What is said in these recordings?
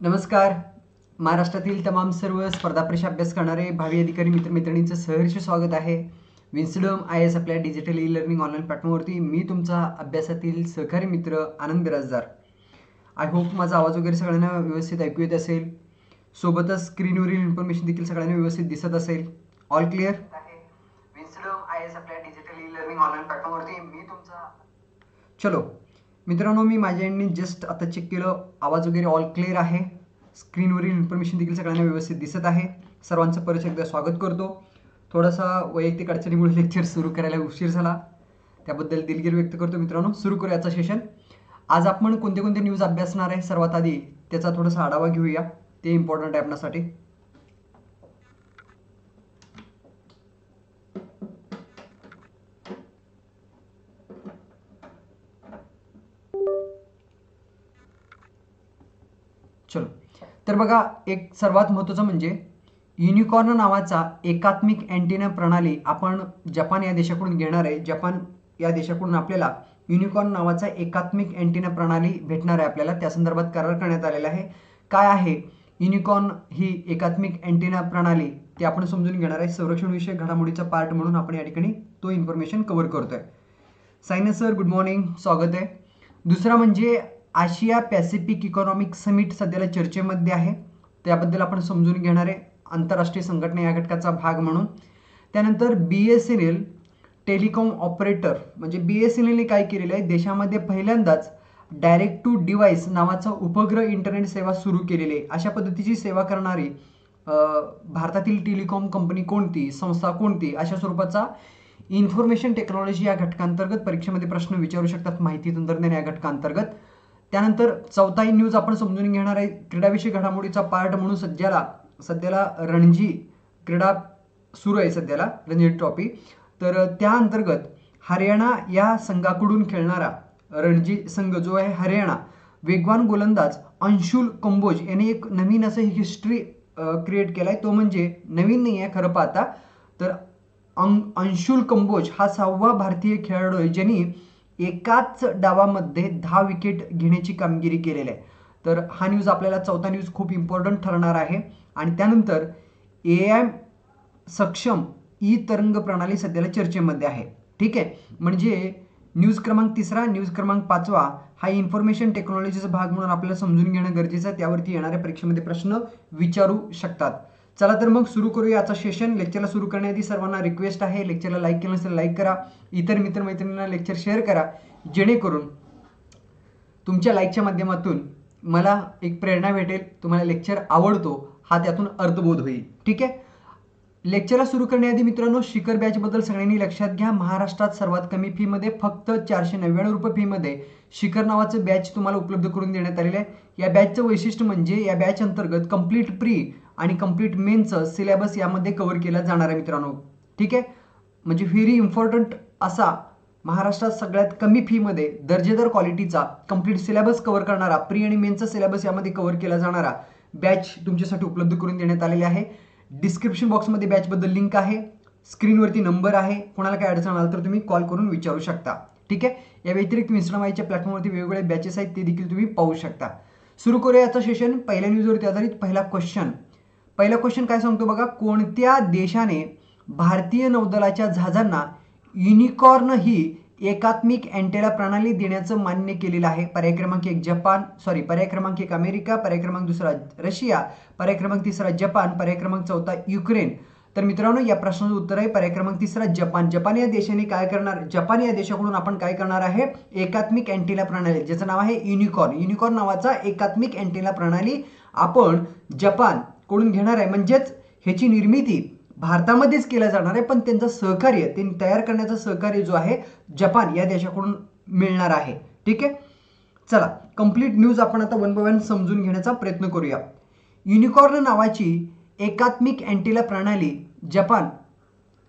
नमस्कार. महाराष्ट्रातील तमाम सर्व स्पर्धा परीक्षा अभ्यास करणारे भावी अधिकारी मित्रमैत्रिणींचं सहर्ष स्वागत आहे. विन्सडम आय एस आपल्या डिजिटल ई लर्निंग ऑनलाईन प्लॅटफॉर्मवरती मी तुमचा अभ्यासातील सहकारी मित्र आनंद बिराजदार आय होप माझा आवाज वगैरे सगळ्यांना व्यवस्थित ऐकू येत असेल. सोबतच स्क्रीनवरील इन्फॉर्मेशन देखील सगळ्यांना व्यवस्थित दिसत असेल. All clear Winsdom I S आपल्या डिजिटल ई लर्निंग ऑनलाईन प्लॅटफॉर्मवरती मी तुमचा चलो. मित्रांनो मी माझ्या एंडनी जस्ट आता चेक केलं. आवाज वगैरे ऑल क्लिअर आहे. स्क्रीनवरील इन्फॉर्मेशन देखील सगळ्यांना व्यवस्थित दिसत आहे. सर्वांचं परत एकदा स्वागत करतो. थोडासा वैयक्तिक अडचणीमुळे लेक्चर सुरू करायला उशीर झाला. त्याबद्दल दिलगिरी व्यक्त करतो मित्रांनो. सुरू करूया याचं सेशन आज आपण कोणते कोणते न्यूज अभ्यासणार आहे? सर्वात आधी त्याचा थोडासा आढावा घेऊया. ते इम्पॉर्टंट आहे आपणासाठी. तर बघा एक सर्वात महत्त्वाचं म्हणजे युनिकॉर्न नावाचा एकात्मिक अँटिना प्रणाली आपण जपान या देशाकडून घेणार आहे. जपान या देशाकडून आपल्याला युनिकॉर्न नावाचा एकात्मिक अँटिना प्रणाली भेटणार आहे आपल्याला. त्या संदर्भात करार करण्यात आलेला आहे. काय आहे? युनिकॉर्न ही एकात्मिक अँटिना प्रणाली ते आपण समजून घेणार आहे. संरक्षणविषयक घडामोडीचा पार्ट म्हणून आपण या ठिकाणी तो इन्फॉर्मेशन कव्हर करतोय. सायनस सर गुड मॉर्निंग स्वागत आहे. दुसरा म्हणजे आशिया पॅसिफिक इकॉनॉमिक समिट सध्याला चर्चेमध्ये आहे. त्याबद्दल आपण समजून घेणार आहे. आंतरराष्ट्रीय संघटना या घटकाचा भाग म्हणून. त्यानंतर B S N L telecom operator म्हणजे बी एस एन एलने काय केलेलं आहे? देशामध्ये पहिल्यांदाच डायरेक्ट टू डिव्हाइस नावाचा उपग्रह इंटरनेट सेवा सुरू केलेली आहे. अशा पद्धतीची सेवा करणारी भारतातील टेलिकॉम कंपनी कोणती? संस्था कोणती? अशा स्वरूपाचा इन्फॉर्मेशन टेक्नॉलॉजी या घटकांतर्गत परीक्षेमध्ये प्रश्न विचारू शकतात. माहिती तंत्रज्ञान या घटकांतर्गत. त्यानंतर चौथाही न्यूज आपण समजून घेणार आहे क्रीडाविषयी घडामोडीचा पार्ट म्हणून सध्याला सध्याला रणजी क्रीडा सुरू आहे सध्याला रणजी ट्रॉफी तर त्या अंतर्गत हरियाणा या संघाकडून खेळणारा रणजी संघ जो आहे हरियाणा वेगवान गोलंदाज अंशुल कंबोज याने एक नवीन असं हिस्ट्री क्रिएट केला आहे तो म्हणजे नवीन नाही आहे खरं पाहता. तर अंग अंशुल कंबोज हा सहावा भारतीय खेळाडू आहे ज्यांनी एकाच डावामध्ये दहा विकेट घेण्याची कामगिरी केलेली आहे. तर हा न्यूज आपल्याला चौथा न्यूज खूप इम्पॉर्टंट ठरणार आहे. आणि त्यानंतर ए एम सक्षम ई तरंग प्रणाली सध्याला चर्चेमध्ये आहे. ठीक आहे? म्हणजे न्यूज क्रमांक तिसरा न्यूज क्रमांक पाचवा हा इन्फॉर्मेशन टेक्नॉलॉजीचा भाग म्हणून आपल्याला समजून घेणं गरजेचं आहे. त्यावरती येणाऱ्या परीक्षेमध्ये प्रश्न विचारू शकतात. चला तर मग सुरू करूया याचा सेशन लेक्चरला सुरू करण्याआधी सर्वांना रिक्वेस्ट आहे. लेक्चरला लाईक केलं नसेल लाईक करा. इतर मित्रमैत्रिणींना लेक्चर शेअर करा. जेणेकरून तुमच्या लाईकच्या माध्यमातून मला एक प्रेरणा भेटेल. तुम्हाला लेक्चर आवडतो. हा त्यातून अर्थबोध होईल. ठीक आहे? लेक्चरला सुरू करण्याआधी मित्रांनो शिखर बॅचबद्दल सगळ्यांनी लक्षात घ्या. महाराष्ट्रात सर्वात कमी फीमध्ये फक्त चारशे नव्याण्णव रुपये फीमध्ये शिखर नावाचं बॅच तुम्हाला उपलब्ध करून देण्यात आलेलं आहे. या बॅचचं वैशिष्ट्य म्हणजे या बॅच अंतर्गत कंप्लीट प्री आणि कंप्लीट मेनचं सिलेबस यामध्ये कव्हर केला जाणार आहे मित्रांनो. ठीक आहे? म्हणजे व्हेरी इम्पॉर्टंट असा महाराष्ट्रात सगळ्यात कमी फीमध्ये दर्जेदार क्वालिटीचा कंप्लीट सिलेबस कव्हर करणारा प्री आणि मेनचा सिलेबस यामध्ये कव्हर केला जाणारा बॅच तुमच्यासाठी उपलब्ध करून देण्यात आलेले आहे. डिस्क्रिप्शन बॉक्समध्ये बॅचबद्दल लिंक आहे. स्क्रीनवरती नंबर आहे. कोणाला काय अडचण आलं तर तुम्ही कॉल करून विचारू शकता. ठीक आहे? या व्यतिरिक्त मिस्टरमाईच्या प्लॅटफॉर्मवरती वेगवेगळे बॅचेस आहेत ते देखील तुम्ही पाहू शकता. सुरू करूया याचं सेशन पहिल्या न्यूजवरती आधारित पहिला क्वेश्चन पहिला क्वेश्चन काय सांगतो बघा? कोणत्या देशाने भारतीय नौदलाच्या जहाजांना युनिकॉर्न ही एकात्मिक अँटेला प्रणाली देण्याचं मान्य केलेलं आहे? पर्याय क्रमांक एक जपान. सॉरी पर्याय क्रमांक एक अमेरिका. पर्याय क्रमांक दुसरा रशिया. पर्याय क्रमांक तिसरा जपान. पर्याय क्रमांक चौथा युक्रेन. तर मित्रांनो या प्रश्नाचं उत्तर आहे पर्याय क्रमांक तिसरा जपान. जपान या देशाने काय करणार? जपान या देशाकडून आपण काय करणार आहे? एकात्मिक अँटेला प्रणाली. ज्याचं नाव आहे युनिकॉर्न युनिकॉर्न नावाचा एकात्मिक अँटेला प्रणाली आपण जपान कडून घेणार आहे? म्हणजेच ह्याची निर्मिती भारतामध्येच केल्या जाणार आहे पण त्यांचं सहकार्य ते तयार करण्याचं सहकार्य जो आहे जपान या देशाकडून मिळणार आहे. ठीक आहे? चला कंप्लीट न्यूज आपण आता वन बाय वन समजून घेण्याचा प्रयत्न करूया. युनिकॉर्न नावाची एकात्मिक अँटीला प्रणाली जपान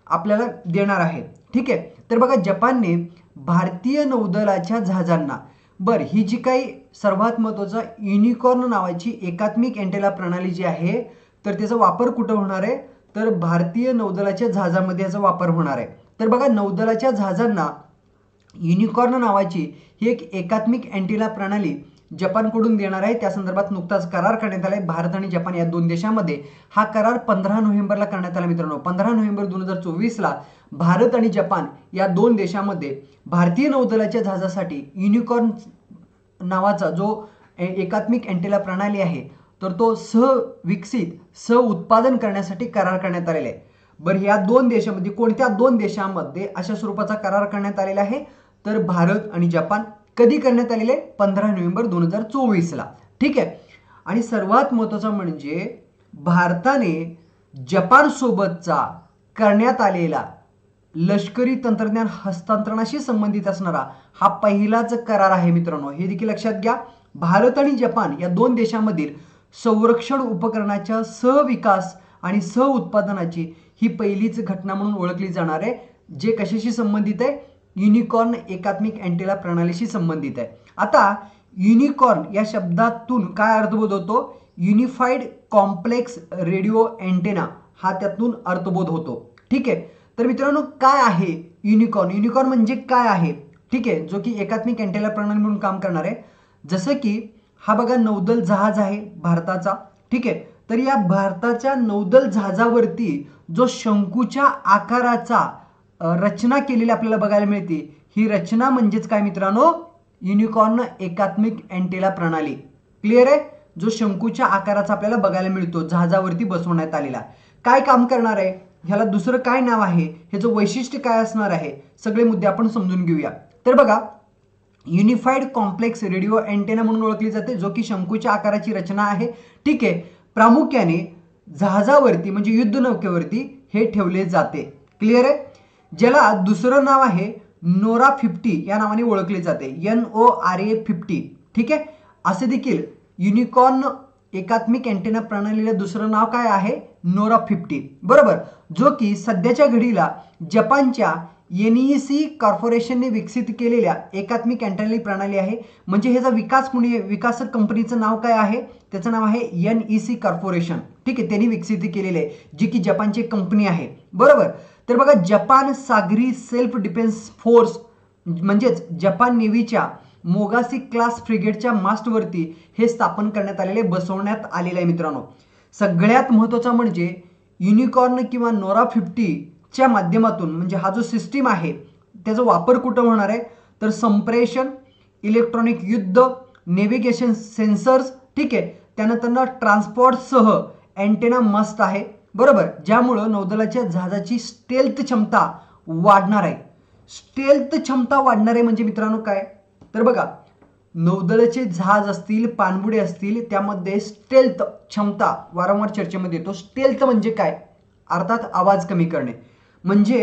आपल्याला देणार आहे. ठीक आहे? तर बघा जपानने भारतीय नौदलाच्या जहाजांना बरं ही जी काही सर्वात महत्त्वाचं युनिकॉर्न नावाची एकात्मिक एंटेला प्रणाली जी आहे तर त्याचा वापर कुठं होणार आहे? तर भारतीय नौदलाच्या जहाजामध्ये याचा वापर होणार आहे. तर बघा नौदलाच्या जहाजांना युनिकॉर्न नावाची ही एक एकात्मिक अँटिला प्रणाली जपानकडून देणार आहे. त्या संदर्भात नुकताच करार करण्यात आला आहे भारत आणि जपान या दोन देशांमध्ये हा करार पंधरा नोव्हेंबरला करण्यात आला मित्रांनो. पंधरा नोव्हेंबर दोन हजार चोवीसला भारत आणि जपान या दोन देशामध्ये भारतीय नौदलाच्या जहाजासाठी युनिकॉर्न नावाचा जो ए- एकात्मिक अँटेला प्रणाली आहे तर तो सहविकसित सह उत्पादन करण्यासाठी करार करण्यात आलेला आहे. बरं या दोन देशामध्ये कोणत्या दोन देशामध्ये अशा स्वरूपाचा करार करण्यात आलेला आहे? तर भारत आणि जपान कधी करण्यात आलेले? पंधरा नोव्हेंबर दोन हजार चोवीसला. ठीक आहे? आणि सर्वात महत्त्वाचं म्हणजे भारताने जपानसोबतचा करण्यात आलेला लष्करी तंत्रज्ञान हस्तांतरणाशी संबंधित असणारा हा पहिलाच करार आहे मित्रांनो. हे देखील लक्षात घ्या. भारत आणि जपान या दोन देशांमधील संरक्षण उपकरणाच्या सहविकास आणि सह उत्पादनाची ही पहिलीच घटना म्हणून ओळखली जाणार आहे जे कशाशी संबंधित आहे? युनिकॉर्न एकात्मिक अँटेला प्रणालीशी संबंधित आहे. आता युनिकॉर्न या शब्दातून काय अर्थबोध होतो युनिफाईड कॉम्प्लेक्स रेडिओ अँटेना हा त्यातून अर्थबोध होतो. ठीक आहे? तर मित्रांनो काय आहे युनिकॉर्न युनिकॉर्न म्हणजे काय आहे? ठीक आहे जो की एकात्मिक अँटेला प्रणाली म्हणून काम करणार आहे. जसं की हा बघा नौदल जहाज आहे भारताचा. ठीक आहे तर या भारताच्या नौदल जहाजावरती जो शंकूच्या आकाराचा रचना केलेली आपल्याला बघायला मिळते ही रचना म्हणजेच काय मित्रांनो? युनिकॉर्न एकात्मिक अँटेला प्रणाली. क्लिअर आहे? जो शंकूच्या आकाराचा आपल्याला बघायला मिळतो जहाजावरती बसवण्यात आलेला. काय काम करणार आहे? ह्याला दुसरं काय नाव आहे? ह्याचं वैशिष्ट्य काय असणार आहे? सगळे मुद्दे आपण समजून घेऊया. तर बघा युनिफाईड कॉम्प्लेक्स रेडिओ अँटेना म्हणून ओळखली जाते जो की शंकूच्या आकाराची रचना आहे. ठीक आहे प्रामुख्याने जहाजावरती म्हणजे युद्ध नौकेवरती हे ठेवले जाते. क्लिअर आहे? ज्याला दुसरं नाव आहे नोरा फिफ्टी या नावाने ओळखले जाते. N O R A fifty ठीक आहे? असे देखील युनिकॉर्न एकात्मिक अँटेना प्रणालीला दुसरं नाव काय आहे? Nora fifty. बरोबर? जो की सध्याच्या घडीला जपानच्या एन ई सी कॉर्पोरेशनने विकसित केलेल्या एकात्मिक अँटेना प्रणाली आहे. म्हणजे ह्याचा विकास कुणी विकासक कंपनीचं नाव काय आहे? त्याचं नाव आहे एन ई सी कॉर्पोरेशन. ठीक आहे? त्यांनी विकसित केलेले आहे जी की जपानची कंपनी आहे. बरोबर? तर बघा जपान सागरी सेल्फ डिफेन्स फोर्स म्हणजेच जपान नेव्हीच्या मोगासी क्लास फ्रिगेटच्या मास्टवरती हे स्थापन करण्यात आलेले बसवण्यात आलेलं आहे मित्रांनो. सगळ्यात महत्त्वाचा म्हणजे युनिकॉर्न किंवा नोरा फिफ्टीच्या माध्यमातून म्हणजे हा जो सिस्टीम आहे त्याचा वापर कुठं होणार आहे? तर संप्रेषण इलेक्ट्रॉनिक युद्ध नेव्हिगेशन सेन्सर्स ठीक आहे? त्यानंतर ट्रान्सपोर्टसह अँटेना मस्त आहे. बरोबर? ज्यामुळं नौदलाच्या जहाजाची स्टेल्थ क्षमता वाढणार आहे. स्टेल्थ क्षमता वाढणार आहे म्हणजे मित्रांनो काय? तर बघा नौदलाचे जहाज असतील पाणबुडे असतील त्यामध्ये स्टेल्थ क्षमता वारंवार चर्चेमध्ये येतो. स्टेल्थ म्हणजे काय? अर्थात आवाज कमी करणे. म्हणजे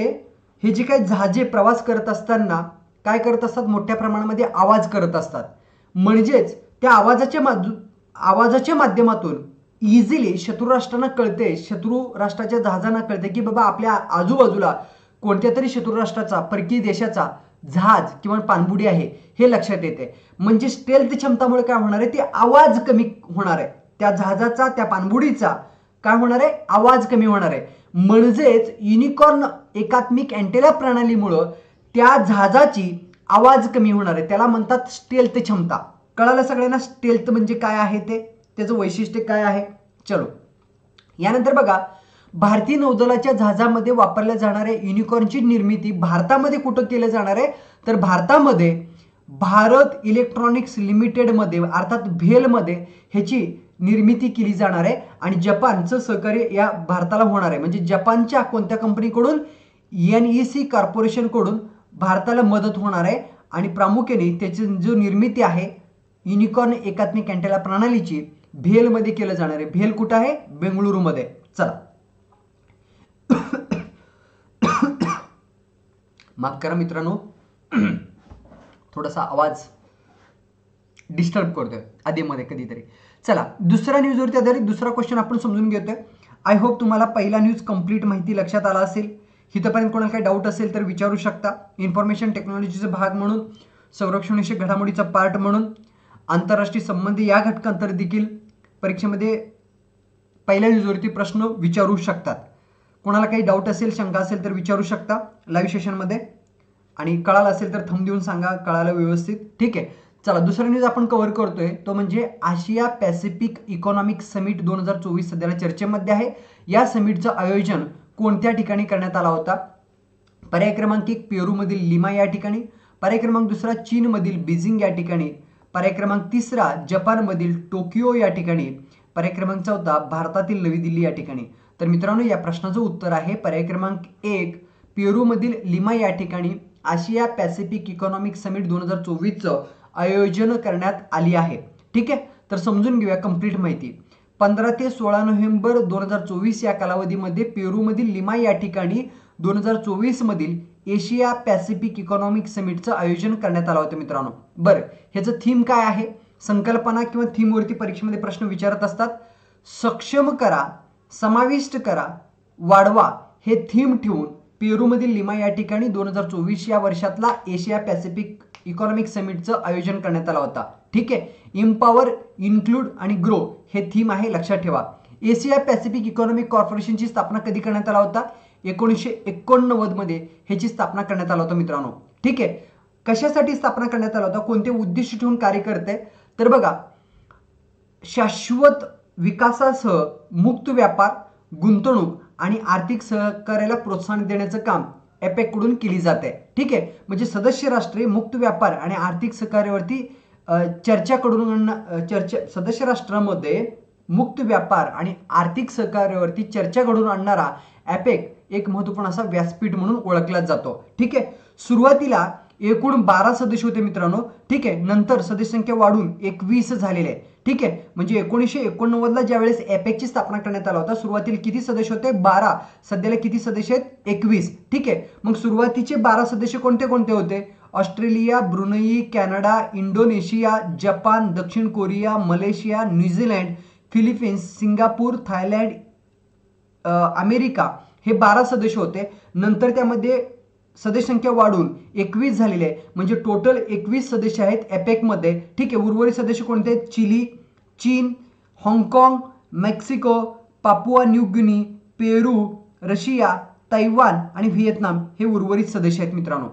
हे जे काही जहाजे प्रवास करत असताना काय करत असतात? मोठ्या प्रमाणामध्ये आवाज करत असतात. म्हणजेच त्या आवाजाच्या माधू आवाजाच्या माध्यमातून इझिली शत्रू राष्ट्रांना कळते शत्रू राष्ट्राच्या जहाजांना कळते की बाबा आपल्या आजूबाजूला कोणत्या तरी शत्रू राष्ट्राचा परकीय देशाचा जहाज किंवा पाणबुडी आहे हे लक्षात येते. म्हणजे स्टेल्थ क्षमतामुळे काय होणार आहे? ते आवाज कमी होणार आहे. त्या जहाजाचा त्या पाणबुडीचा काय होणार आहे? आवाज कमी होणार आहे. म्हणजेच युनिकॉर्न एकात्मिक अँटेला प्रणालीमुळं त्या जहाजाची आवाज कमी होणार आहे. त्याला म्हणतात स्टेल्थ क्षमता. कळालं सगळ्यांना स्टेल्थ म्हणजे काय आहे ते? त्याचं वैशिष्ट्य काय आहे? चलो. यानंतर बघा भारतीय नौदलाच्या जहाजामध्ये वापरल्या जाणाऱ्या युनिकॉर्नची निर्मिती भारतामध्ये कुठं केलं जाणार आहे? तर भारतामध्ये भारत इलेक्ट्रॉनिक्स लिमिटेडमध्ये अर्थात भेलमध्ये ह्याची निर्मिती केली जाणार आहे आणि जपानचं सहकार्य या भारताला होणार आहे. म्हणजे जपानच्या कोणत्या कंपनीकडून एन ई सी कॉर्पोरेशनकडून भारताला मदत होणार आहे आणि प्रामुख्याने त्याची जो निर्मिती आहे युनिकॉर्न एकात्मिक अँटेला प्रणालीची भेलमध्ये केलं जाणार आहे. भेल कुठं आहे? बेंगळुरूमध्ये. चला. माफ करा मित्रांनो. थोडासा आवाज डिस्टर्ब करतोय आधीमध्ये कधीतरी. चला दुसऱ्या न्यूजवरती आधारित दुसरा क्वेश्चन आपण समजून घेतोय. आय होप तुम्हाला पहिला न्यूज कंप्लीट माहिती लक्षात आला असेल. हिथपर्यंत कोणाला काही डाऊट असेल तर विचारू शकता. इन्फॉर्मेशन टेक्नॉलॉजीचा भाग म्हणून संरक्षणविषयक घडामोडीचा पार्ट म्हणून आंतरराष्ट्रीय संबंध या घटकांतर देखील परीक्षेमध्ये पहिल्या न्यूजवरती प्रश्न विचारू शकतात. कोणाला काही डाऊट असेल शंका असेल तर विचारू शकता लाईव्ह सेशनमध्ये आणि कळालं असेल तर थंब देऊन सांगा कळालं व्यवस्थित. ठीक आहे. चला दुसरा न्यूज आपण कव्हर करतोय. तो म्हणजे आशिया पॅसिफिक इकॉनॉमिक समिट दोन हजार चोवीस सध्याला चर्चेमध्ये आहे. या समिटचं आयोजन कोणत्या ठिकाणी करण्यात आला होता? पर्याय क्रमांक एक पेरूमधील लिमा या ठिकाणी. पर्याय क्रमांक दुसरा चीनमधील बीजिंग या ठिकाणी. पर्याय क्रमांक तिसरा जपानमधील टोकियो या ठिकाणी. पर्याय क्रमांक चौथा भारतातील नवी दिल्ली या ठिकाणी. तर मित्रांनो या प्रश्नाचं उत्तर आहे पर्याय क्रमांक एक पेरूमधील लिमा या ठिकाणी आशिया पॅसिफिक इकॉनॉमिक समिट दोन हजार चोवीसचं आयोजन करण्यात आली आहे. ठीक आहे? तर समजून घेऊया कंप्लीट माहिती. पंधरा ते सोळा नोव्हेंबर दोन हजार चोवीस या कालावधीमध्ये पेरूमधील लिमा या ठिकाणी दोन हजार चोवीसमधील एशिया पॅसिफिक इकॉनॉमिक समिटचं आयोजन करण्यात आलं होतं मित्रांनो. बरं ह्याचं थीम काय आहे? संकल्पना किंवा थीमवरती परीक्षेमध्ये प्रश्न विचारत असतात. सक्षम करा समाविष्ट करा. वाढवा हे थीम ठेवून पेरूमधील लिमा या ठिकाणी दोन हजार चोवीस या वर्षातला एशिया पॅसिफिक इकॉनॉमिक समिटचं आयोजन करण्यात आलं होता. ठीक आहे? इम्पॉवर इन्क्लूड आणि ग्रो हे थीम आहे लक्षात ठेवा. एशिया पॅसिफिक इकॉनॉमिक कॉर्पोरेशनची स्थापना कधी करण्यात आला होता? एकोणीसशे एकोणनव्वदमध्ये ह्याची स्थापना करण्यात आला होता मित्रांनो. ठीक आहे? कशासाठी स्थापना करण्यात आला होता? कोणते उद्दिष्ट ठेवून कार्य करते तर बघा शाश्वत विकासासह मुक्त व्यापार गुंतवणूक आणि आर्थिक सहकार्याला प्रोत्साहन देण्याचं काम एपेककडून केली केली जाते. ठीक आहे? म्हणजे सदस्य राष्ट्रे मुक्त व्यापार आणि आर्थिक सहकार्यावरती चर्चाकडून चर्चा कडून चर्चा सदस्य राष्ट्रामध्ये मुक्त व्यापार आणि आर्थिक सहकार्यावरती चर्चा घडून आणणारा ॲपेक एक महत्त्वपूर्ण असा व्यासपीठ म्हणून ओळखला जातो. ठीक आहे? सुरुवातीला एकूण बारा सदस्य होते मित्रांनो. ठीक आहे? नंतर सदस्य संख्या वाढून एकवीस झालेले आहे ठीक आहे? म्हणजे एकोणीसशे एकोणनव्वदला ज्यावेळेस एपेकची स्थापना करण्यात आला होता सुरुवातीला किती सदस्य होते? बारा. सध्याला किती सदस्य आहेत? एकवीस. ठीक आहे? मग सुरुवातीचे बारा सदस्य कोणते कोणते होते? Australia Brunei Canada Indonesia Japan दक्षिण Korea Malaysia New Zealand Philippines Singapore Thailand America हे बारा सदस्य होते. नंतर त्यामध्ये सदस्य संख्या वाढून एकवीस झालेले आहे. म्हणजे टोटल एकवीस सदस्य आहेत ॲपेकमध्ये ठीक आहे उर्वरित सदस्य कोणते आहेत? चिली चीन हाँगकाँग Mexico Papua New Guinea Peru Russia Taiwan आणि व्हिएतनाम हे उर्वरित सदस्य आहेत मित्रांनो.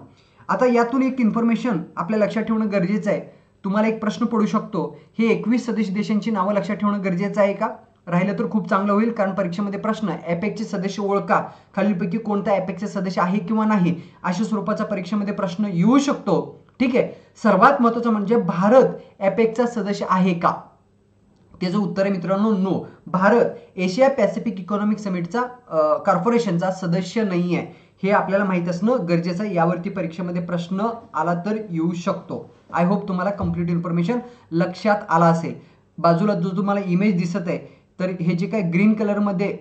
आता यातून एक इन्फॉर्मेशन आपल्या लक्षात ठेवणं गरजेचं आहे. तुम्हाला एक प्रश्न पडू शकतो. हे एकवीस सदस्य देशांची नावं लक्षात ठेवणं गरजेचं आहे का? राहिलं तर खूप चांगलं होईल कारण परीक्षेमध्ये प्रश्न ॲपेकचे सदस्य ओळखा. खालीलपैकी कोणता ॲपेकचे सदस्य आहे किंवा नाही अशा स्वरूपाचा परीक्षेमध्ये प्रश्न येऊ शकतो. ठीक आहे? सर्वात महत्त्वाचं म्हणजे भारत ॲपेकचा सदस्य आहे का? त्याचं उत्तर आहे मित्रांनो no Bharat Asia Pacific economic समिटचा कॉर्पोरेशनचा सदस्य नाही आहे. हे आपल्याला माहीत असणं गरजेचं आहे. यावरती परीक्षेमध्ये प्रश्न आला तर येऊ शकतो. आय होप तुम्हाला कंप्लीट इन्फॉर्मेशन लक्षात आला असेल. बाजूला जो तुम्हाला इमेज दिसत आहे तर हे जे काय ग्रीन कलरमध्ये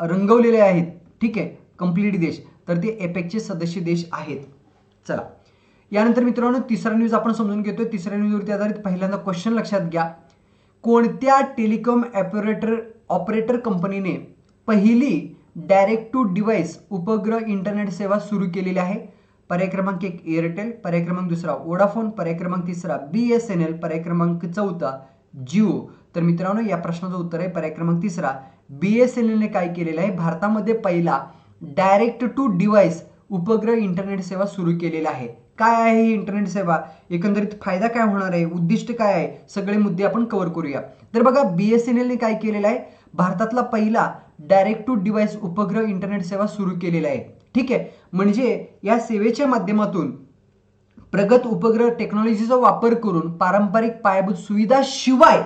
रंगवलेले आहेत ठीक आहे कंप्लीट देश तर ते एपेकचे सदस्य देश आहेत. चला. यानंतर मित्रांनो तिसरा न्यूज आपण समजून घेतोय. तिसऱ्या न्यूजवरती आधारित पहिल्यांदा क्वेश्चन लक्षात घ्या. कोणत्या टेलिकॉम ऑपरेटर ऑपरेटर कंपनीने पहिली डायरेक्ट टू डिव्हाइस उपग्रह इंटरनेट सेवा सुरू केलेली आहे? पर्याय क्रमांक एक एअरटेल पर्याय क्रमांक दुसरा वोडाफोन पर्याय क्रमांक तिसरा बी एस एन एल पर्याय क्रमांक चौथा जिओ. तर मित्रांनो या प्रश्नाचं उत्तर आहे पर्याय क्रमांक तिसरा. बी एस एन एलने काय केलेलं आहे? भारतामध्ये पहिला डायरेक्ट टू डिव्हाइस उपग्रह इंटरनेट सेवा सुरू केलेला आहे. काय आहे ही इंटरनेट सेवा? एकंदरीत फायदा काय होणार आहे? उद्दिष्ट काय आहे? सगळे मुद्दे आपण कव्हर करूया. तर बघा बी एस एन एलने काय केलेलं आहे? भारतातला पहिला डायरेक्ट टू डिव्हाइस उपग्रह इंटरनेट सेवा सुरू केलेला आहे. ठीक आहे? म्हणजे या सेवेच्या माध्यमातून प्रगत उपग्रह टेक्नॉलॉजीचा वापर करून पारंपरिक पायाभूत सुविधाशिवाय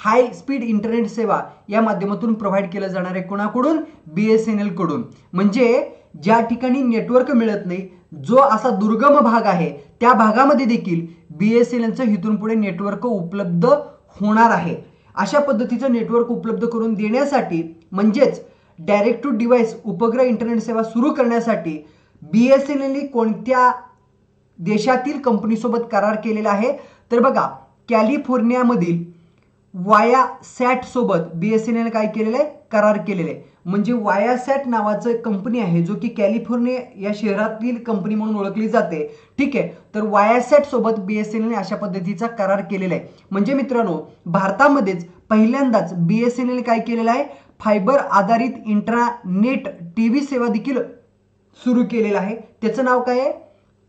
हाय स्पीड इंटरनेट सेवा या माध्यमातून प्रोव्हाइड केलं जाणार आहे कोणाकडून बी एस एन एलकडून म्हणजे ज्या ठिकाणी नेटवर्क मिळत नाही जो असा दुर्गम भाग आहे त्या भागामध्ये देखील बी एस एन एलचं हिथून पुढे नेटवर्क उपलब्ध होणार आहे. अशा पद्धतीचं नेटवर्क उपलब्ध करून देण्यासाठी म्हणजेच डायरेक्ट टू डिव्हाइस उपग्रह इंटरनेट सेवा सुरू करण्यासाठी बी एस एन एलने कोणत्या देशातील कंपनीसोबत करार केलेला आहे. तर बघा कॅलिफोर्नियामधील वाया सॅट सोबत बी एस एन एल काय केलेलं आहे? करार केलेलं आहे. म्हणजे वायासॅट नावाचं कंपनी आहे जो की कॅलिफोर्निया या शहरातील कंपनी म्हणून ओळखली जाते. ठीक आहे? तर वायासॅट सोबत बी एस एन एलने अशा पद्धतीचा करार केलेला आहे. म्हणजे मित्रांनो भारतामध्येच पहिल्यांदाच बी एस एन एल काय केलेलं आहे? फायबर आधारित इंटरनेट टी व्ही सेवा देखील सुरू केलेलं आहे. त्याचं नाव काय आहे?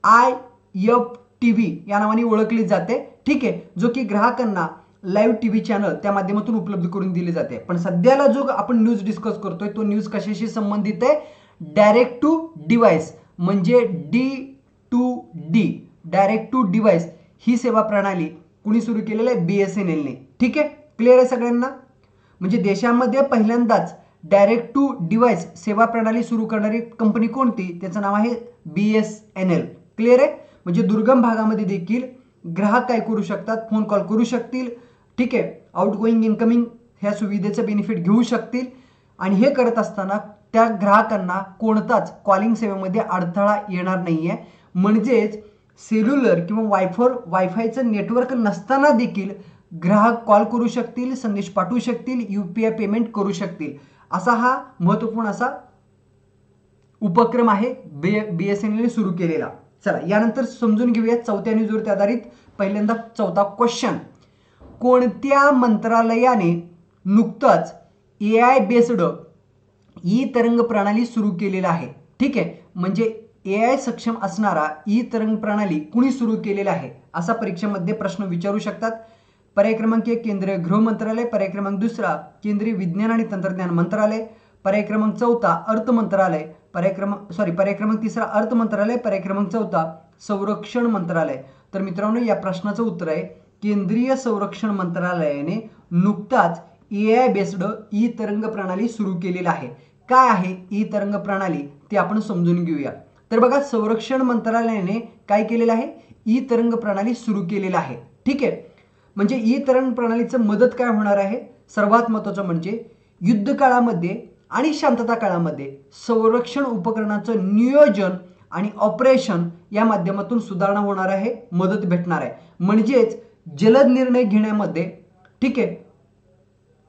आय एफ टी व्ही या नावाने ओळखली जाते. ठीक आहे? जो की ग्राहकांना लाईव्ह टी व्ही चॅनल त्या माध्यमातून उपलब्ध करून दिली जाते. पण सध्याला जो आपण न्यूज डिस्कस करतोय तो न्यूज कशाशी संबंधित आहे? डायरेक्ट टू डिव्हाइस म्हणजे D two D direct to device ही सेवा प्रणाली कुणी सुरू केलेली आहे? बी एस एन एलने ठीक आहे? क्लिअर आहे सगळ्यांना? म्हणजे देशामध्ये पहिल्यांदाच डायरेक्ट टू डिव्हाइस सेवा प्रणाली सुरू करणारी कंपनी कोणती? त्याचं नाव आहे B S N L clear आहे? म्हणजे दुर्गम भागामध्ये देखील ग्राहक काय करू शकतात फोन कॉल करू शकतील. ठीक आहे आउटगोईंग इन्कमिंग इनकमिंग ह्या सुविधेचं बेनिफिट घेऊ शकतील. आणि हे करत असताना त्या ग्राहकांना कोणताच कॉलिंग सेवेमध्ये अडथळा येणार नाही आहे म्हणजेच सेल्युलर किंवा वायफोर वायफायचं नेटवर्क नसताना देखील ग्राहक कॉल करू शकतील संदेश पाठवू शकतील यू पी आय पेमेंट करू शकतील. असा हा महत्त्वपूर्ण असा उपक्रम आहे बी बी एस एन एलने सुरू केलेला. चला यानंतर समजून घेऊया चौथ्या न्यूजवरती आधारित पहिल्यांदा चौथा क्वेश्चन कोणत्या मंत्रालयाने नुकतंच A I based E Tarang प्रणाली सुरू केलेला आहे? ठीक आहे म्हणजे ए आय सक्षम असणारा ई तरंग प्रणाली कुणी सुरू केलेला आहे? असा परीक्षेमध्ये प्रश्न विचारू शकतात. पर्याय क्रमांक एक केंद्रीय गृह मंत्रालय. पर्याय क्रमांक दुसरा केंद्रीय विज्ञान आणि तंत्रज्ञान मंत्रालय. पर्याय क्रमांक चौथा अर्थ मंत्रालय. पर्याय सॉरी पर्याय तिसरा अर्थ मंत्रालय पर्याय चौथा संरक्षण मंत्रालय. तर मित्रांनो या प्रश्नाचं उत्तर आहे केंद्रीय संरक्षण मंत्रालयाने नुकताच A I based E Tarang प्रणाली सुरू केलेली आहे. काय आहे ई तरंग प्रणाली? ते आपण समजून घेऊया. तर बघा संरक्षण मंत्रालयाने काय केलेलं आहे? ई तरंग प्रणाली सुरू केलेलं आहे. ठीक आहे? म्हणजे ई तरंग प्रणालीचं मदत काय होणार आहे? सर्वात महत्त्वाचं म्हणजे युद्ध काळामध्ये आणि शांतता काळामध्ये संरक्षण उपकरणाचं नियोजन आणि ऑपरेशन या माध्यमातून सुधारणा होणार आहे मदत भेटणार आहे. म्हणजेच जलद निर्णय घेण्यामध्ये ठीक आहे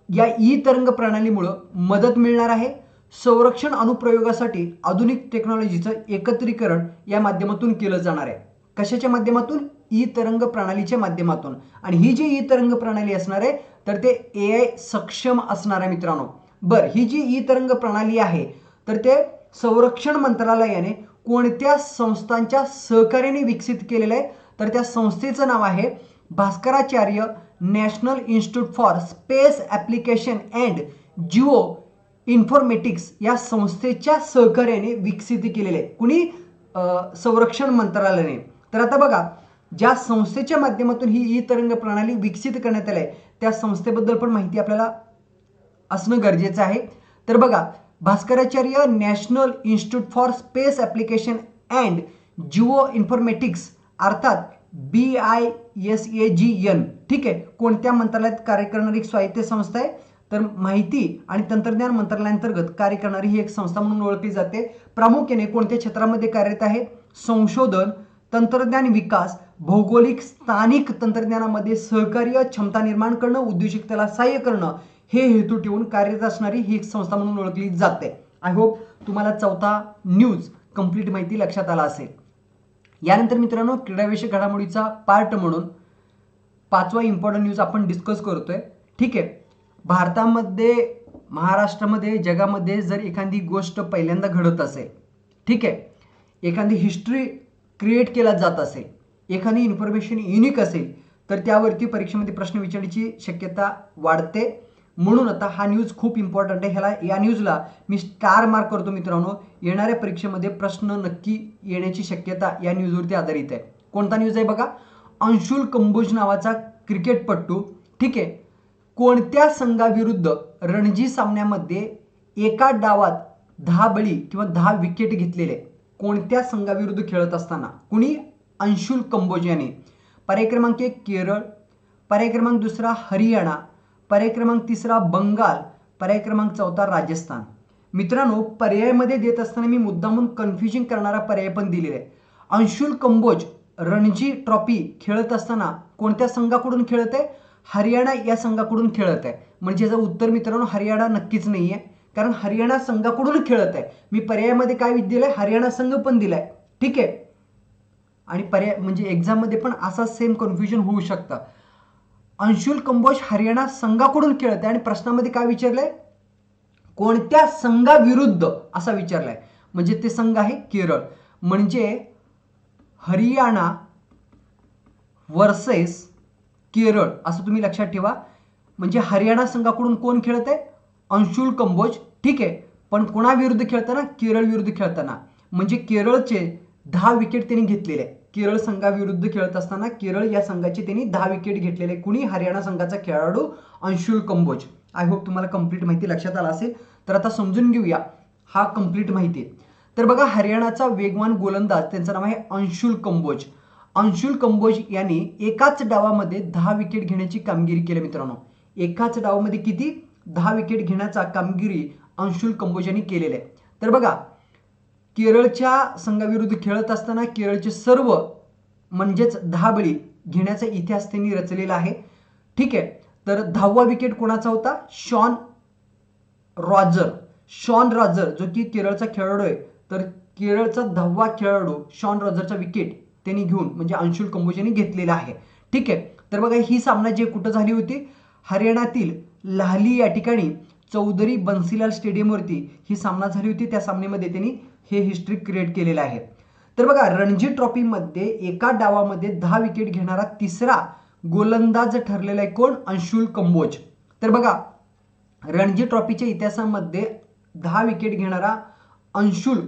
या ई तरंग प्रणालीमुळं मदत मिळणार आहे. संरक्षण अनुप्रयोगासाठी आधुनिक टेक्नॉलॉजीचं एकत्रीकरण या माध्यमातून केलं जाणार आहे. कशाच्या माध्यमातून? ई तरंग प्रणालीच्या माध्यमातून. आणि ही जी ई तरंग प्रणाली असणार आहे तर ते ए आय सक्षम असणार आहे मित्रांनो. बर ही जी ई तरंग प्रणाली आहे तर ते संरक्षण मंत्रालयाने कोणत्या संस्थांच्या सहकार्याने विकसित केलेलं आहे? तर त्या संस्थेचं नाव आहे Bhaskaracharya national institute for space application and geo informatics या संस्थेच्या सहकार्याने विकसित केलेले आहे. कुणी? संरक्षण मंत्रालयाने. तर आता बघा ज्या संस्थेच्या माध्यमातून ही ई तरंग प्रणाली विकसित करण्यात आली आहे त्या संस्थेबद्दल पण माहिती आपल्याला असणं गरजेचं आहे. तर बघा Bhaskaracharya national institute for space application and geo informatics अर्थात B I S A G N ठीक आहे कोणत्या मंत्रालयात कार्य करणारी एक स्वायत्त संस्था आहे. तर माहिती आणि तंत्रज्ञान मंत्रालयाअंतर्गत कार्य करणारी ही एक संस्था म्हणून ओळखली जाते. प्रामुख्याने कोणत्या क्षेत्रामध्ये कार्यरत आहे? संशोधन तंत्रज्ञान विकास भौगोलिक स्थानिक तंत्रज्ञानामध्ये सहकार्य क्षमता निर्माण करणं उद्योजकतेला सहाय्य करणं हे हेतू ठेवून कार्यरत असणारी ही एक संस्था म्हणून ओळखली जाते. आय होप तुम्हाला चौथा न्यूज कंप्लीट माहिती लक्षात आला असेल. यानंतर मित्रांनो क्रीडाविषयक घडामोडीचा पार्ट म्हणून पाचवा इम्पॉर्टंट न्यूज आपण डिस्कस करतोय. ठीक आहे. भारतामध्ये महाराष्ट्रामध्ये जगामध्ये जर एखादी गोष्ट पहिल्यांदा घडत असेल ठीक आहे. एखादी हिस्ट्री क्रिएट केला जात असेल एखादी इन्फॉर्मेशन युनिक असेल तर त्यावरती परीक्षेमध्ये प्रश्न विचारण्याची शक्यता वाढते. म्हणून आता हा न्यूज खूप इम्पॉर्टंट आहे. ह्याला या न्यूजला मी स्टार मार्क करतो मित्रांनो. येणाऱ्या परीक्षेमध्ये प्रश्न नक्की येण्याची शक्यता या न्यूजवरती आधारित आहे. कोणता न्यूज आहे बघा? अंशुल कंबोज नावाचा क्रिकेटपटू ठीक आहे? कोणत्या संघाविरुद्ध रणजी सामन्यामध्ये एका डावात दहा बळी किंवा दहा विकेट घेतलेले? कोणत्या संघाविरुद्ध खेळत असताना? कुणी? अंशुल कंबोज याने. पर्याय क्रमांक एक केरळ. पर्याय क्रमांक दुसरा हरियाणा. पर्याय क्रमांक तिसरा बंगाल पर्याय क्रमांक चौथा राजस्थान. मित्रांनो पर्यायमध्ये देत असताना मी मुद्दामून कन्फ्युजिंग करणारा पर्याय पण दिलेला आहे. अंशुल कंबोज रणजी ट्रॉफी खेळत असताना कोणत्या संघाकडून खेळत आहे? हरियाणा या संघाकडून खेळत आहे. म्हणजे याचं उत्तर मित्रांनो हरियाणा नक्कीच नाही आहे कारण हरियाणा संघाकडून खेळत आहे. मी पर्यायामध्ये काय दिलंय? हरियाणा संघ पण दिलाय. ठीक आहे? आणि पर्याय म्हणजे एक्झाममध्ये पण असा सेम कन्फ्युजन होऊ शकतं. अंशुल कंबोज हरियाणा संघाकडून खेळत आहे. आणि प्रश्नामध्ये काय विचारलंय? कोणत्या संघाविरुद्ध असा विचारलाय. म्हणजे ते संघ आहे केरळ. म्हणजे हरियाणा वर्सेस केरळ असं तुम्ही लक्षात ठेवा. म्हणजे हरियाणा संघाकडून कोण खेळत आहे? अंशुल कंबोज. ठीक आहे. पण कोणाविरुद्ध खेळताना? केरळ विरुद्ध खेळताना. म्हणजे केरळचे दहा विकेट त्यांनी घेतलेले आहे केरळ संघाविरुद्ध खेळत असताना केरळ या संघाचे त्यांनी दहा विकेट घेतलेले. आहे. कुणी? हरियाणा संघाचा खेळाडू अंशुल कंबोज. आय होप तुम्हाला कंप्लीट माहिती लक्षात आला असेल. तर आता समजून घेऊया. हा कंप्लीट माहिती आहे. तर बघा हरियाणाचा वेगवान गोलंदाज त्यांचं नाव आहे अंशुल कंबोज. अंशुल कंबोज यांनी एकाच डावामध्ये दहा विकेट घेण्याची कामगिरी केली मित्रांनो. एकाच डावामध्ये किती? दहा विकेट घेण्याचा कामगिरी अंशुल कंबोज यांनी केलेली आहे. तर बघा केरळच्या संघाविरुद्ध खेळत असताना केरळचे सर्व म्हणजेच दहा बळी घेण्याचा इतिहास त्यांनी रचलेला आहे. ठीक आहे तर दहावा विकेट कोणाचा होता? Shawn Roger. शॉन रॉजर जो की केरळचा खेळाडू आहे. तर केरळचा दहावा खेळाडू शॉन रॉजरचा विकेट त्यांनी घेऊन म्हणजे अंशुल कंबोज यांनी घेतलेला आहे. ठीक आहे तर बघा ही सामना जे कुठं झाली होती? हरियाणातील लाहली या ठिकाणी चौधरी बन्सीलाल स्टेडियमवरती ही सामना झाली होती. त्या सामन्यामध्ये त्यांनी हे हिस्ट्री क्रिएट केलेलं आहे तर बघा रणजी ट्रॉफीमध्ये एका डावामध्ये दहा विकेट घेणारा तिसरा गोलंदाज ठरलेला आहे कोण? अंशुल कंबोज. तर बघा रणजी ट्रॉफीच्या इतिहासामध्ये दहा विकेट घेणारा अंशुल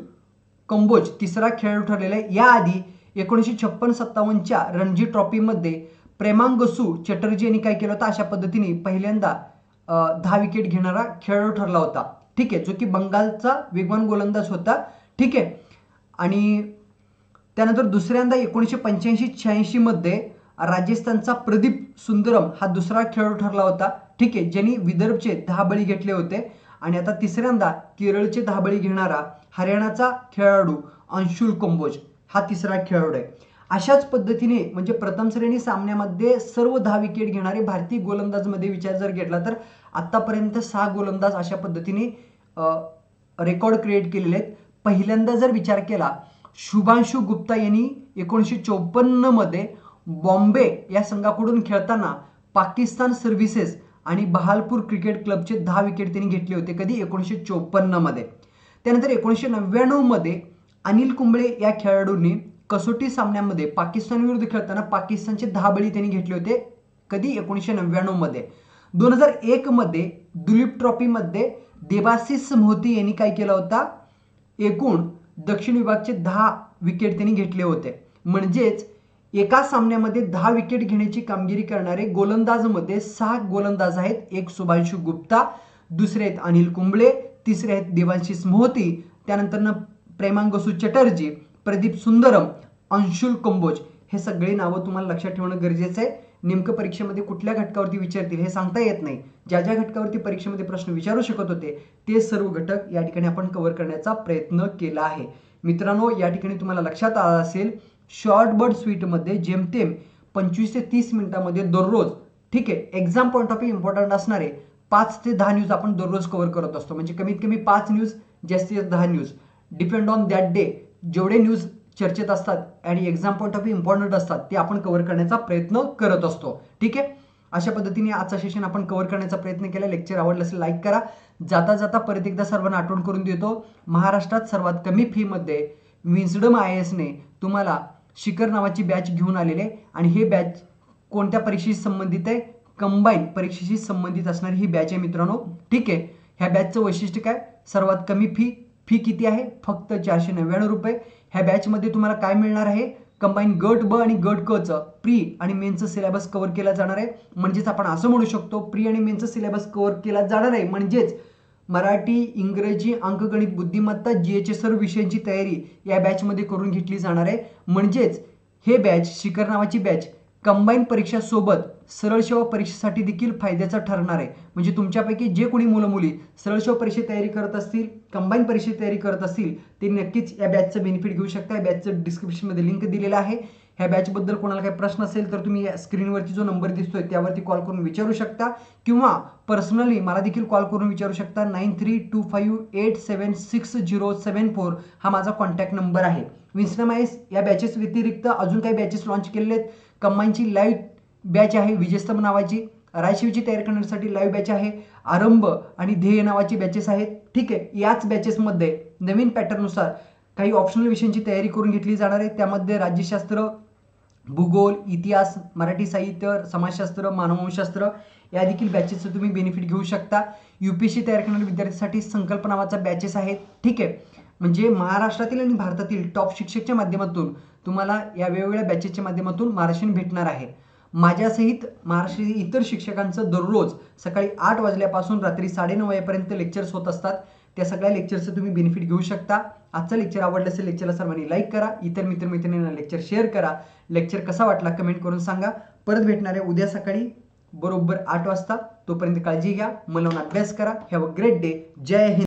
कंबोज तिसरा खेळाडू ठरलेला आहे. याआधी एकोणीसशे छप्पन सत्तावन्नच्या रणजी ट्रॉफीमध्ये प्रेमांगसू चटर्जी यांनी काय केलं होतं? अशा पद्धतीने पहिल्यांदा दहा विकेट घेणारा खेळाडू ठरला होता. ठीक आहे जो की बंगालचा वेगवान गोलंदाज होता. ठीक आहे. आणि त्यानंतर दुसऱ्यांदा एकोणीसशे पंच्याऐंशी शहाऐंशीमध्ये राजस्थानचा प्रदीप सुंदरम हा दुसरा खेळाडू ठरला होता. ठीक आहे ज्यांनी विदर्भचे दहा बळी घेतले होते. आणि आता तिसऱ्यांदा केरळचे दहा बळी घेणारा हरियाणाचा खेळाडू अंशुल कंबोज हा तिसरा खेळाडू आहे. अशाच पद्धतीने म्हणजे प्रथम श्रेणी सामन्यामध्ये सर्व दहा विकेट घेणारे भारतीय गोलंदाजमध्ये विचार जर घेतला तर आत्तापर्यंत सहा गोलंदाज अशा पद्धतीने रेकॉर्ड क्रिएट केलेले आहेत. पहिल्यांदा जर विचार केला शुभांशु गुप्ता यांनी एकोणीसशे चोपन्नमध्ये बॉम्बे या संघाकडून खेळताना पाकिस्तान सर्व्हिसेस आणि बहालपूर क्रिकेट क्लबचे दहा विकेट त्यांनी घेतले होते कधी? एकोणीसशे चोपन्नमध्ये त्यानंतर एकोणीसशे नव्याण्णवमध्ये अनिल कुंबळे या खेळाडूंनी कसोटी सामन्यामध्ये पाकिस्तान विरुद्ध खेळताना पाकिस्तानचे दहा बळी त्यांनी घेतले होते कधी? एकोणीसशे नव्याण्णवमध्ये दोन हजार एकमध्ये दुलीप ट्रॉफीमध्ये देबासिस मोहती यांनी काय केला होता? एकूण दक्षिण विभागचे दहा विकेट त्यांनी घेतले होते. म्हणजेच एका सामन्यामध्ये दहा विकेट घेण्याची कामगिरी करणारे गोलंदाजमध्ये सहा गोलंदाज आहेत. एक सुभांशु गुप्ता दुसरे आहेत अनिल कुंबळे तिसरे आहेत देवांशिष मोहती त्यानंतर प्रेमांगसू चटर्जी प्रदीप सुंदरम अंशुल कंबोज. हे सगळे नावं तुम्हाला लक्षात ठेवणं गरजेचं आहे. नेमकं परीक्षेमध्ये कुठल्या घटकावरती विचारतील हे सांगता येत नाही. ज्या ज्या घटकावरती परीक्षेमध्ये प्रश्न विचारू शकत होते ते सर्व घटक या ठिकाणी आपण कव्हर करण्याचा प्रयत्न केला आहे. मित्रांनो या ठिकाणी तुम्हाला लक्षात आलं असेल शॉर्टबर्ड स्वीटमध्ये जेमतेम पंचवीस ते तीस मिनिटामध्ये दररोज ठीक आहे exam point of view important असणारे पाच ते दहा न्यूज आपण दररोज कव्हर करत असतो. म्हणजे कमीत कमी पाच न्यूज जास्तीत जास्त दहा news depend on that day जेवढे न्यूज चर्चेत असतात आणि exam point of view important असतात ते आपण कव्हर करण्याचा प्रयत्न करत असतो. ठीक आहे? अशा पद्धतीने आजचा सेशन आपण कव्हर करण्याचा प्रयत्न केला. लेक्चर आवडलं असेल लाईक करा. जाता जाता परत एकदा सर्वांना आठवण करून देतो. महाराष्ट्रात सर्वात कमी फीमध्ये विन्सडम आय एसने तुम्हाला शिखर नावाची बॅच घेऊन आलेले आणि हे बॅच कोणत्या परीक्षेशी संबंधित आहे? कंबाईन परीक्षेशी संबंधित असणारी ही बॅच आहे मित्रांनो. ठीक आहे? ह्या बॅचचं वैशिष्ट्य काय? सर्वात कमी फी फी किती आहे? फक्त चारशे नव्याण्णव रुपये. ह्या बॅचमध्ये तुम्हाला काय मिळणार आहे? कंबाईन गट ब आणि गट क चं. प्री आणि मेनचं सिलेबस कव्हर केला जाणार आहे. म्हणजेच आपण असं म्हणू शकतो प्री आणि मेनचं सिलेबस कव्हर केला जाणार आहे. म्हणजेच मराठी इंग्रजी अंकगणित बुद्धिमत्ता जी एच सर्व विषयांची तयारी या बॅचमध्ये करून घेतली जाणार आहे. म्हणजेच हे बॅच शिखर नावाची बॅच कंबाईन परीक्षासोबत सरळ सेवा परीक्षेसाठी देखील फायद्याचा ठरणार आहे. म्हणजे तुमच्यापैकी जे कोणी मुलं मुली सरळ सेवा परीक्षेत तयारी करत असतील कंबाईन परीक्षेत तयारी करत असतील ते नक्कीच या बॅचचं बेनिफिट घेऊ शकता. या बॅचचं डिस्क्रिप्शनमध्ये लिंक दिलेलं आहे. ह्या बॅचबद्दल कोणाला काही प्रश्न असेल तर तुम्ही या स्क्रीनवरती जो नंबर दिसतोय त्यावरती कॉल करून विचारू शकता. किंवा पर्सनली मला देखील कॉल करून विचारू शकता. Nine three two five eight seven six zero seven four हा माझा कॉन्टॅक्ट नंबर आहे. विन्स्टमाइस या बॅचेस व्यतिरिक्त अजून काही बॅचेस लॉन्च केलेले आहेत. कंबाईनची लाईव्ह बॅच आहे. विजयस्तंभ नावाची रायशिवची तयारी करण्यासाठी लाईव्ह बॅच आहे. आरंभ आणि ध्येय नावाची बॅचेस आहेत. ठीक आहे. याच बॅचेसमध्ये नवीन पॅटर्ननुसार काही ऑप्शनल विषयांची तयारी करून घेतली जाणार आहे. त्यामध्ये राज्यशास्त्र भूगोल इतिहास मराठी साहित्य समाजशास्त्र मानवशास्त्र या देखील बॅचेसचं तुम्ही बेनिफिट घेऊ शकता. यू पी एस सी तयार करणाऱ्या विद्यार्थ्यांसाठी संकल्प नावाचा बॅचेस आहेत. ठीक आहे. म्हणजे महाराष्ट्रातील आणि भारतातील टॉप शिक्षकच्या माध्यमातून तुम्हाला या वेगवेगळ्या बॅचेसच्या माध्यमातून महाराष्ट्रीयन भेटणार आहे. माझ्यासहित महाराष्ट्रीय इतर शिक्षकांचं दररोज सकाळी आठ वाजल्यापासून रात्री साडेनऊ वाजेपर्यंत लेक्चर्स होत असतात. त्या सगळ्या लेक्चरचं तुम्ही बेनिफिट घेऊ शकता. आजचं लेक्चर आवडलं असेल लेक्चरला सर्वांनी लाईक करा. इतर मित्र मैत्रिणींना लेक्चर शेअर करा. लेक्चर कसा वाटला कमेंट करून सांगा. परत भेटणार आहे उद्या सकाळी बरोबर आठ वाजता तोपर्यंत काळजी घ्या. मन अभ्यास करा. Have a great day Jai Hind.